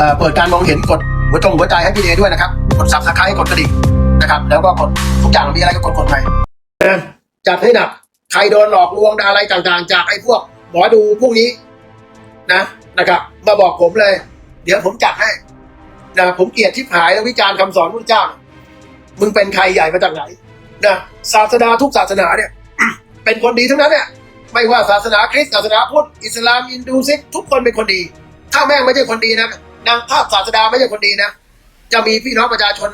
เอ่อเปิดการมองเห็นกดหัวจงหัวใจให้พี่เดด้วยนะครับ กดซับสไครต์กดกระดิ่งนะครับ แล้วก็กดทุกอย่างมีอะไรก็กดกดไปจัดให้หนัก ใครโดนหลอกลวงอะไรต่างๆ จากไอ้พวกหมอดูพวกนี้นะนะครับ มาบอกผมเลย เดี๋ยวผมจัดให้นะผมเกลียดที่หายแล้ววิจารณ์คำสอนพระเจ้า มึงเป็นใครใหญ่มาจากไหนนะศาสนาทุกศาสนาเนี่ย เป็นคนดีทั้งนั้นเนี่ยไม่ว่าศาสนาคริสต์ศาสนาพุทธอิสลามอินดูซิกทุกคนเป็นคนดี ถ้าแม่งไม่ใช่คนดีนะ นางภาพศาสดาไม่ใช่คนดีนะ จะมีพี่น้องประชาชน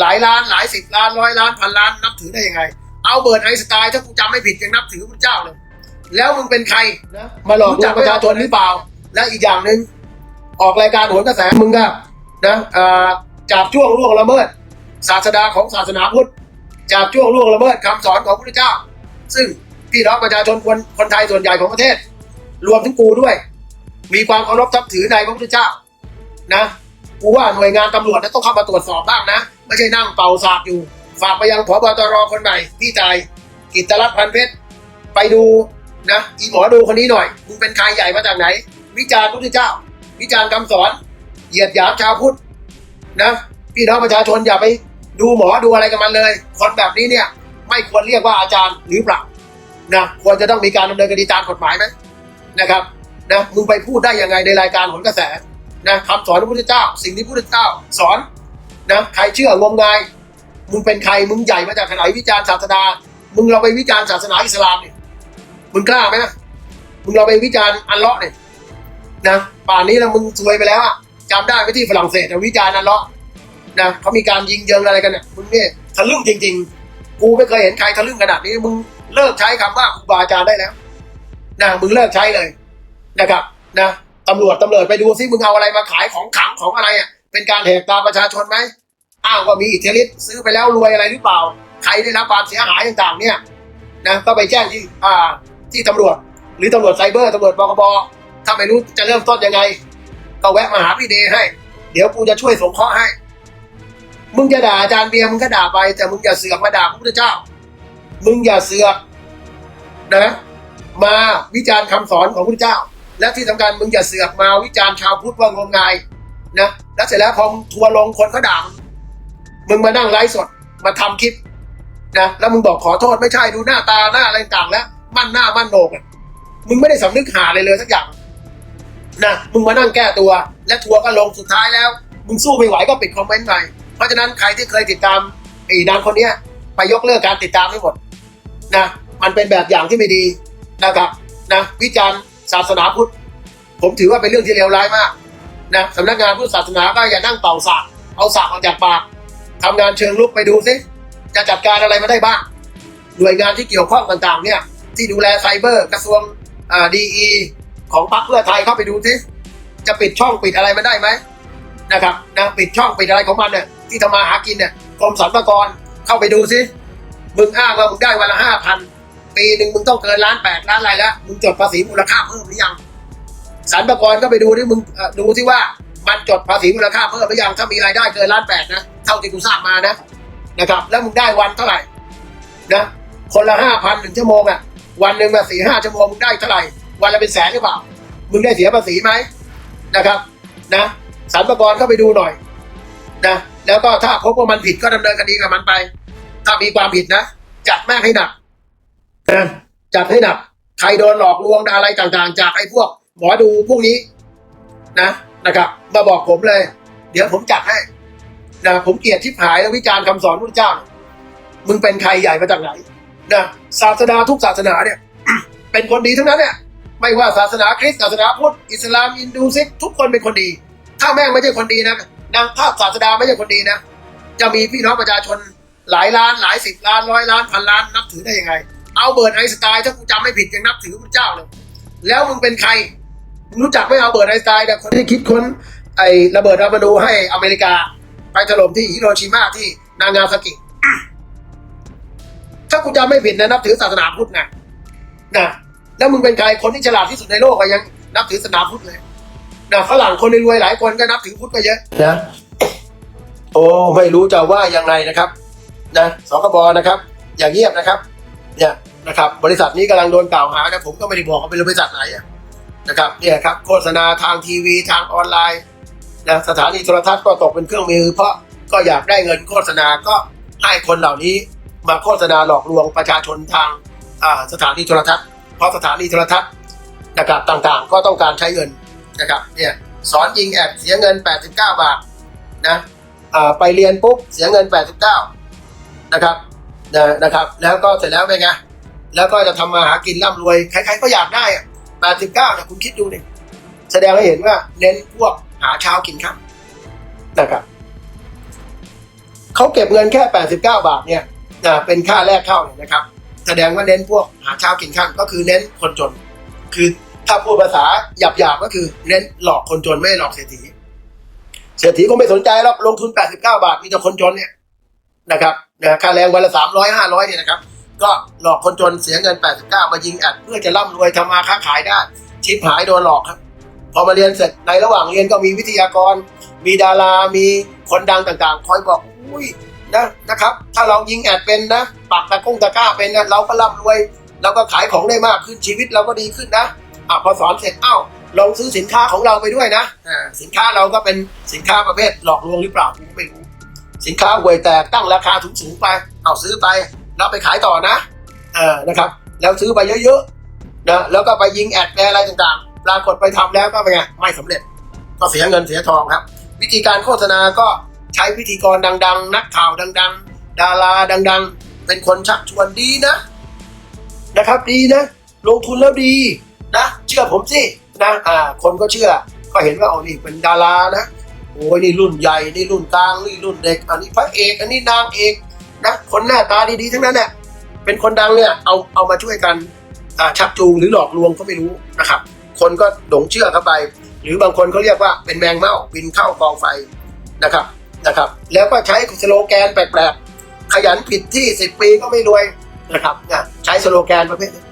หลายล้านหลายสิบล้านร้อยล้านพันล้านนับถือได้ยังไง เอาเบิร์ดไอสไตน์ถ้ากูจำไม่ผิดยังนับถือพระเจ้าเลย แล้วมึงเป็นใครนะมาหลอกลวงประชาชนหรือเปล่า และอีกอย่างหนึ่งออกรายการโหนกระแสมึงก็นะอ่อจับช่วงล่วงละเมิด ศาสดาของศาสนาพุทธจับช่วงล่วงละเมิดคำสอนของพระเจ้า ซึ่งพี่น้องประชาชนคนคนไทยส่วนใหญ่ของประเทศ รวมถึงกูด้วย มีความเคารพทับถือในพระพุทธเจ้า นะกูว่าหน่วยงานตำรวจนี่ยต้องเข้ามาตรวจสอบบ้างนะ ไม่ใช่นั่งเป่าสากอยู่ ฝากไปยังผบตรคนใหม่พี่ใจายกิตรัตน์พันเพชรไปดูนะอีหมอดูคนนี้หน่อยมึงเป็นใครใหญ่มาจากไหน วิจารณ์พระพุทธเจ้า วิจารณ์คำสอน เหยียดหยามชาวพุทธนะพี่น้องประชาชนอย่าไปดูหมอดูอะไรกับมันเลย คนแบบนี้เนี่ยไม่ควรเรียกว่าอาจารย์หรือเปล่านะควรจะต้องมีการดำเนินคดีตามกฎหมายไหมนะครับนะมึงไปพูดได้ยังไงในรายการผลกระแส นะคำสอนพระพุทธเจ้า สิ่งที่พระพุทธเจ้าสอนนะใครเชื่องมงาย มึงเป็นใครมึงใหญ่มาจากไหนวิจารณ์ศาสนามึงเราไปวิจารณ์ศาสนาอิสลามเนี่ยมึงกล้าไหมนะมึงเราไปวิจารณ์อัลเลาะเนี่ยนะป่านนี้แล้วมึงซวยไปแล้วอะจำได้ไหมที่ฝรั่งเศสวิจารณ์อัลเลาะนะเขามีการยิงเยิงอะไรกันเนี่ยมึงเนี่ยทะลึ่งจริง ๆ กูไม่เคยเห็นใครทะลึ่งขนาดนี้มึงเลิกใช้คำว่าครูบาอาจารย์ได้แล้วนะมึงเลิกใช้เลยนะครับนะ ตำรวจตำรวจไปดูซิมึงเอาอะไรมาขายของขังของอะไรอะเป็นการแหกตาประชาชนไหมอ้าว่ามีอิทธิฤทธิ์ซื้อไปแล้วรวยอะไรหรือเปล่า ใครได้รับความเสียหายต่างๆ เนี่ยนะก็ไปแจ้งที่อ่าที่ตำรวจ หรือตำรวจไซเบอร์ตำรวจบกบถ้าไม่รู้จะเริ่มต้นยังไง ก็แวะมาหาพี่เดย์ให้ เดี๋ยวกูจะช่วยสงเคราะห์ให้ มึงจะด่าอาจารย์เบียร์มึงก็ด่าไป แต่มึงอย่าเสือกมาด่าพระพุทธเจ้า มึงอย่าเสือกนะ มาวิจารณ์คำสอนของพระพุทธเจ้า และที่สำคัญมึงอย่าเสือกมาวิจารณ์ชาวพุทธว่างมงายนะแล้วเสร็จแล้วพอมทัวร์ลงคนเขาด่ามึงมึงมานั่งไลฟ์สดมาทำคลิปนะแล้วมึงบอกขอโทษไม่ใช่ดูหน้าตาหน้าอะไรต่างแล้ว มั่นหน้ามั่นโหนกมึงไม่ได้สำนึกหาอะไรเลยสักอย่างนะมึงมานั่งแก้ตัว และทัวร์ก็ลงสุดท้ายแล้ว มึงสู้ไม่ไหวก็ปิดคอมเมนต์ไปเพราะฉะนั้นใครที่เคยติดตามไอ้นางคนเนี้ยไปยกเลิกการติดตามให้หมดนะมันเป็นแบบอย่างที่ไม่ดีนะครับนะวิจารณ์ ศาสนาพุทธ ผมถือว่าเป็นเรื่องที่เลวร้ายมากนะสำนักงานพุทธศาสนาก็อย่านั่งเป่าสากเอาสากออกจากปากทำงานเชิงลุกไปดูซิจะจัดการอะไรมาได้บ้างหน่วยงานที่เกี่ยวข้องต่างๆ เนี่ยที่ดูแลไซเบอร์กระทรวงอ่าดีอีของพรรคเพื่อไทยเข้าไปดูซิจะปิดช่องปิดอะไรมันได้ไหมนะครับนะปิดช่องปิดอะไรของมันเนี่ยที่ทำมาหากินเนี่ยกรมสรรพากรเข้าไปดูซิมึงอ้างว่ามึงได้วันละห้าพัน ปีหนึ่งมึงต้องเกินล้านแปดล้านอะไรแล้วมึงจดภาษีมูลค่าเพิ่มหรือยังสรรพากรก็ไปดูที่มึงดูที่ว่ามันจดภาษีมูลค่าเพิ่มหรือยังถ้ามีรายได้เกินล้านแปดนะเท่าที่กูทราบมานะนะครับ แล้วมึงได้วันเท่าไหร่นะคนละห้าพันหนึ่งชั่วโมงอะวันหนึ่งมาสี่ห้าชั่วโมงมึงได้เท่าไหร่ วันละเป็นแสนหรือเปล่า มึงได้เสียภาษีไหมนะครับนะสรรพากรเข้าไปดูหน่อยนะแล้วก็ถ้าพบว่ามันผิดก็ดำเนินคดีกับมันไป ถ้ามีความผิดนะจัดแม่งให้หนัก นะจัดให้หนักใครโดนหลอกลวงอะไรต่างๆ จากไอ้พวกหมอดูพวกนี้นะนะครับมาบอกผมเลย เดี๋ยวผมจัดให้นะผมเกลียดที่หายแล้ววิจารณ์คำสอนพระเจ้า มึงเป็นใครใหญ่มาจากไหนนะศาสนาทุกศาสนาเนี่ย เป็นคนดีทั้งนั้นเนี่ยไม่ว่าศาสนาคริสต์ศาสนาพุทธอิสลามอินดูซิกทุกคนเป็นคนดี ถ้าแม่งไม่ใช่คนดีนะนางภาพศาสดาไม่ใช่คนดีนะจะมีพี่น้องประชาชนหลายล้านหลายสิบล้านร้อยล้านพันล้านนับถือได้ยังไง เอาเบิร์ดไอน์สไตน์ถ้ากูจำไม่ผิดยังนับถือพระเจ้าเลย แล้วมึงเป็นใครมึงรู้จักไหมเอาเบิร์ดไอน์สไตน์เนี่คนที่คิดค้นไอ้ระเบิดรามาดูให้อเมริกา ไปถล่มที่ฮิโรชิมาที่นางาซากิ ถ้ากูจำไม่ผิดนะนับถือศาสนาพุทธนะนะแล้วมึงเป็นใครคนที่ฉลาดที่สุดในโลกก็ยังนับถือศาสนาพุทธเลยนะฝรั่งคนรวยๆหลายคนก็นับถือพุทธก็เยอะนะโอ้ไม่รู้จะว่ายังไงนะครับ นะสคบนะครับ อย่างเงียบนะครับ เนี่ย นะครับบริษัทนี้กำลังโดนกล่าวหานะผมก็ไม่ได้บอกว่าเป็นบริษัทไหนนะครับเนี่ยครับโฆษณาทางทีวีทางออนไลน์นะสถานีโทรทัศน์ก็ตกเป็นเครื่องมือ เพราะก็อยากได้เงินโฆษณาก็ให้คนเหล่านี้มาโฆษณาหลอกลวงประชาชนทางสถานีโทรทัศน์ เพราะสถานีโทรทัศน์นะครับต่างๆ ก็ต้องการใช้เงินนะครับเนี่ยสอนยิงแอดเสียเงิน 89 บาทนะไปเรียนปุ๊บเสียเงิน 89 นะครับนะนะครับ แล้วก็เสร็จแล้วเป็นไง แล้วก็จะทำมาหากินร่ำรวย ใครๆก็อยากได้อะ89เนี่ยคุณคิดดูดิแสดงให้เห็นว่าเน้นพวกหาเช้ากินค่ำนะครับเขาเก็บเงินแค่ 89 บาทเนี่ยเป็นค่าแรกเข้าเนี่ยนะครับ แสดงว่าเน้นพวกหาเช้ากินค่ำก็คือเน้นคนจน คือถ้าพูดภาษาหยาบๆก็คือ เน้นหลอกคนจนไม่หลอกเศรษฐี เศรษฐีก็ไม่สนใจหรอกลงทุน 89 บาทมีแต่คนจนเนี่ยนะครับค่าแรงวันละ300 500เนี่ยนะครับ ก็หลอกคนจนเสียเงิน 89 มายิงแอดเพื่อจะร่ำรวยทำมาค้าขายได้ ชิปหายโดนหลอกครับ พอมาเรียนเสร็จในระหว่างเรียนก็มีวิทยากร มีดารา มีคนดังต่างๆ คอยบอกอุ้ยนะนะครับ ถ้าเรายิงแอดเป็นนะปักตะกุ้งตะก้าเป็นนะเราก็ร่ำรวยเราก็ขายของได้มากขึ้นชีวิตเราก็ดีขึ้นนะอะพอสอนเสร็จเอ้าลองซื้อสินค้าของเราไปด้วยนะอ่าสินค้าเราก็เป็นสินค้าประเภทหลอกลวงหรือเปล่าผมไม่รู้สินค้าห่วยแตกตั้งราคาสูงๆไป เอาซื้อไป แล้วไปขายต่อนะเออนะครับ แล้วซื้อไปเยอะๆนะแล้วก็ไปยิงแอดแปรอะไรต่างๆ ปรากฏไปทำแล้วก็เป็นไงไม่สำเร็จ ก็เสียเงินเสียทองครับ วิธีการโฆษณาก็ใช้พิธีกรดัง ๆ นักข่าวดัง ๆ ดาราดัง ๆ เป็นคนชักชวนดีนะนะครับดีนะ ลงทุนแล้วดีนะ เชื่อผมสินะอ่าคนก็เชื่อก็เห็นว่าเอ๋อนี่เป็นดารานะโอ้ยนี่รุ่นใหญ่นี่รุ่นกลางนี่รุ่นเด็ก อันนี้พระเอก อันนี้นางเอก นะคนหน้าตาดีๆทั้งนั้นเนี่ยเป็นคนดังเนี่ยเอาเอามาช่วยกันชักจูงหรือหลอกลวงก็ไม่รู้นะครับ คนก็หลงเชื่อเข้าไป หรือบางคนเขาเรียกว่าเป็นแมงเม่าบินเข้ากองไฟนะครับนะครับ แล้วก็ใช้สโลแกนแปลกๆ ขยันผิดที่สิบปีก็ไม่รวยนะครับนี่ยใช้สโลแกนประเภทนี้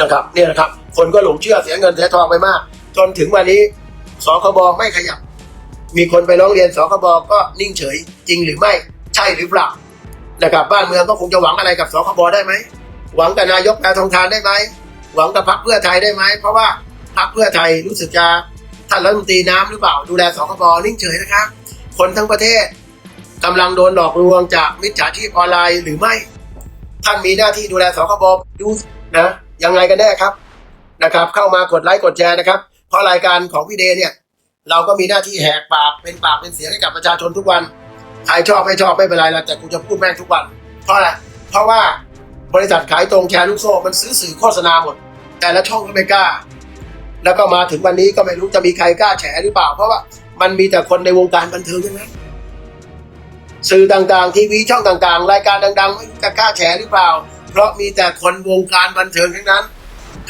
นะครับเนี่ยนะครับ คนก็หลงเชื่อเสียเงินเสียทองไปมาก จนถึงวันนี้สคบไม่ขยับ มีคนไปร้องเรียนสคบก็นิ่งเฉย จริงหรือไม่ใช่หรือเปล่า นะครับบ้านเมืองก็คงจะหวังอะไรกับสคบได้ไหมหวังกับนายกแพทองทานได้ไหมหวังกับพรรคเพื่อไทยได้ไหมเพราะว่าพรรคเพื่อไทยรู้สึกจะท่านรัฐมนตรีน้ำหรือเปล่าดูแลสคบนิ่งเฉยนะครับ คนทั้งประเทศกำลังโดนหลอกลวงจากมิจฉาชีพออนไลน์หรือไม่ท่านมีหน้าที่ดูแลสคบดูนะยังไงกันแน่ครับนะครับ เข้ามากดไลค์กดแชร์นะครับ เพราะรายการของพี่เดเนี่ย เราก็มีหน้าที่แหกปากเป็นปากเป็นเสียงให้กับประชาชนทุกวัน ใครชอบไม่ชอบไม่เป็นไรแล้วแต่กูจะพูดแม่งทุกวัน เพราะอะไรเพราะว่าบริษัทขายตรงแชร์ลูกโซ่มันซื้อสื่อโฆษณาหมด แต่ละช่องก็ไม่กล้า แล้วก็มาถึงวันนี้ก็ไม่รู้จะมีใครกล้าแฉหรือเปล่า เพราะว่ามันมีแต่คนในวงการบันเทิงทั้งนั้นสื่อต่างๆ ทีวีช่องต่างๆ รายการดังๆ ไม่รู้จะกล้าแฉหรือเปล่า เพราะมีแต่คนวงการบันเทิงทั้งนั้น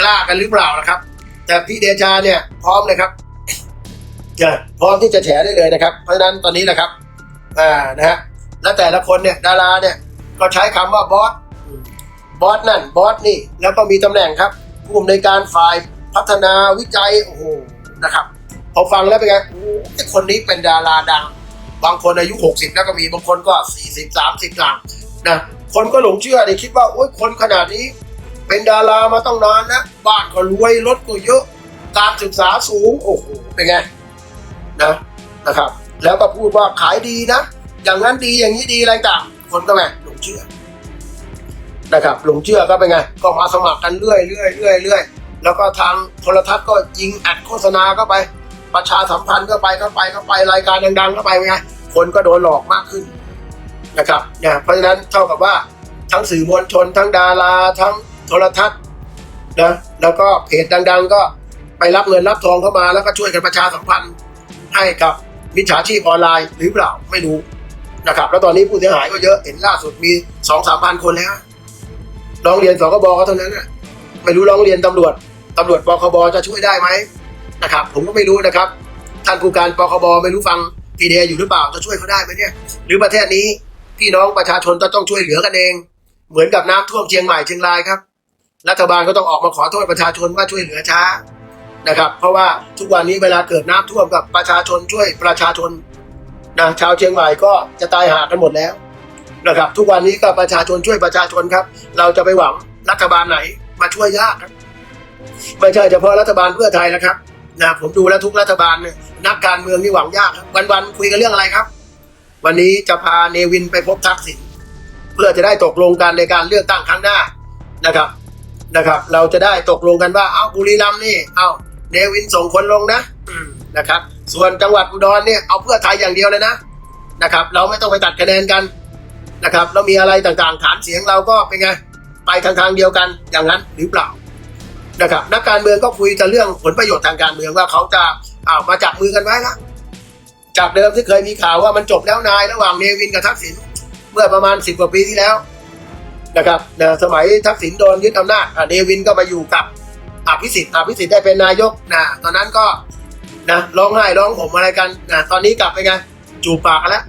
กล้ากันหรือเปล่านะครับ แต่พี่เดชาเนี่ยพร้อมเลยครับจะพร้อมที่จะแฉได้เลยนะครับ เพราะฉะนั้นตอนนี้นะครับ อ่านะฮะและแต่ละคนเนี่ยดาราเนี่ยก็ใช้คำว่าบอสบอสนั่นบอสนี่แล้วก็มีตำแหน่งครับ ผู้อำนวยการฝ่ายพัฒนาวิจัยโอ้โหนะครับพอฟังแล้วเป็นไงโอ้ไอคนนี้เป็นดาราดัง บางคนอายุ 60 แล้วก็มีบางคนก็ 40 30หลังนะคนก็หลงเชื่อเนี่ยคิดว่าโอ้ยคนขนาดนี้ เป็นดารามาต้องนานนะบ้านก็รวยรถก็เยอะ การศึกษาสูงโอ้โหเป็นไงนะนะครับ แล้วก็พูดว่าขายดีนะ อย่างนั้นดีอย่างนี้ดีอะไรต่างคนก็แม่หลงเชื่อนะครับหลงเชื่อก็เป็นไง ก็มาสมัครกันเรื่อยเรื่อยเรื่อยเรื่อยแล้วก็ทางโทรทัศน์ก็ยิงอัดโฆษณาเข้าไป ประชาสัมพันธ์เข้าไปเข้าไปเข้าไปรายการดังๆเข้าไปเป็นไงคนก็โดนหลอกมากขึ้นนะครับเนี่ยเพราะฉะนั้นเท่ากับว่าทั้งสื่อมวลชน ทั้งดารา ทั้งโทรทัศน์นะแล้วก็เพจดัง ๆ ก็ไปรับเงินรับทองเข้ามาแล้วก็ช่วยกันประชาสัมพันธ์ให้กับ มิจฉาชีพออนไลน์หรือเปล่าไม่รู้นะครับ แล้วตอนนี้ผู้เสียหายก็เยอะเห็นล่าสุดมีสองสามพันคนแล้วร้องเรียนสคบก็เท่านั้นนะไม่รู้ร้องเรียนตำรวจตำรวจปคบจะช่วยได้ไหมนะครับ ผมก็ไม่รู้นะครับ ท่านผู้การปคบไม่รู้ฟังพีเดอยู่หรือเปล่าจะช่วยเขาได้ไหมเนี่ย หรือประเทศนี้พี่น้องประชาชนจะต้องช่วยเหลือกันเอง เหมือนกับน้ำท่วมเชียงใหม่เชียงรายครับรัฐบาลก็ต้องออกมาขอโทษประชาชนว่าช่วยเหลือช้า นะครับ เพราะว่าทุกวันนี้เวลาเกิดน้ำท่วมกับประชาชนช่วยประชาชนนะชาวเชียงใหม่ก็จะตายหากันหมดแล้วนะครับ ทุกวันนี้ก็ประชาชนช่วยประชาชนครับ เราจะไปหวังรัฐบาลไหนมาช่วยยากครับไม่ใช่เฉพาะรัฐบาลเพื่อไทยนะครับนะผมดูแล้วทุกรัฐบาลเนี่ยนักการเมืองนี่หวังยากครับวันๆคุยกันเรื่องอะไรครับ วันนี้จะพาเนวินไปพบทักษิณเพื่อจะได้ตกลงกันในการเลือกตั้งครั้งหน้านะครับนะครับ เราจะได้ตกลงกันว่า เอาบุรีรัมย์นี่ เอา เนวินส่งคนลงนะนะครับ ส่วนจังหวัดอุดรเนี่ยเอาเพื่อไทยอย่างเดียวเลยนะนะครับ เราไม่ต้องไปตัดคะแนนกันนะครับเรามีอะไรต่างๆ ฐานเสียงเราก็เป็นไงไปทางทางเดียวกันอย่างนั้นหรือเปล่านะครับนักการเมืองก็คุยกันเรื่องผลประโยชน์ทางการเมืองว่าเขาจะเอามาจับมือกันไว้ละจากเดิมที่เคยมีข่าวว่ามันจบแล้วนายระหว่างเนวินกับทักษิณเมื่อประมาณสิบกว่าปีที่แล้วนะครับนะสมัยทักษิณโดนยึดอำนาจเนวินก็มาอยู่กับ อภิสิทธิ์อภิสิทธิ์ได้เป็นนายกนะตอนนั้นก็นะร้องไห้ร้องห่มอะไรกันนะตอนนี้กลับไปไงจูบปากกันแล้ว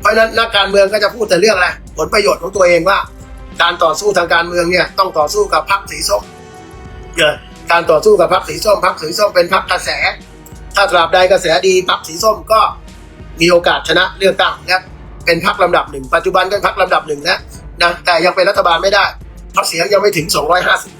เพราะนั้นนักการเมืองก็จะพูดแต่เรื่องอะไรผลประโยชน์ของตัวเองว่า การต่อสู้ทางการเมืองเนี่ยต้องต่อสู้กับพรรคสีส้มเกิดการต่อสู้กับพรรคสีส้มพรรคสีส้มเป็นพรรคกระแส ถ้าตราบใดกระแสดีพรรคสีส้มก็มีโอกาสชนะเลือกตั้งและเป็นพรรคลำดับหนึ่งปัจจุบันเป็นพรรคลำดับหนึ่งนะนะแต่ยังเป็นรัฐบาลไม่ได้เพราะเสียงยังไม่ถึง 250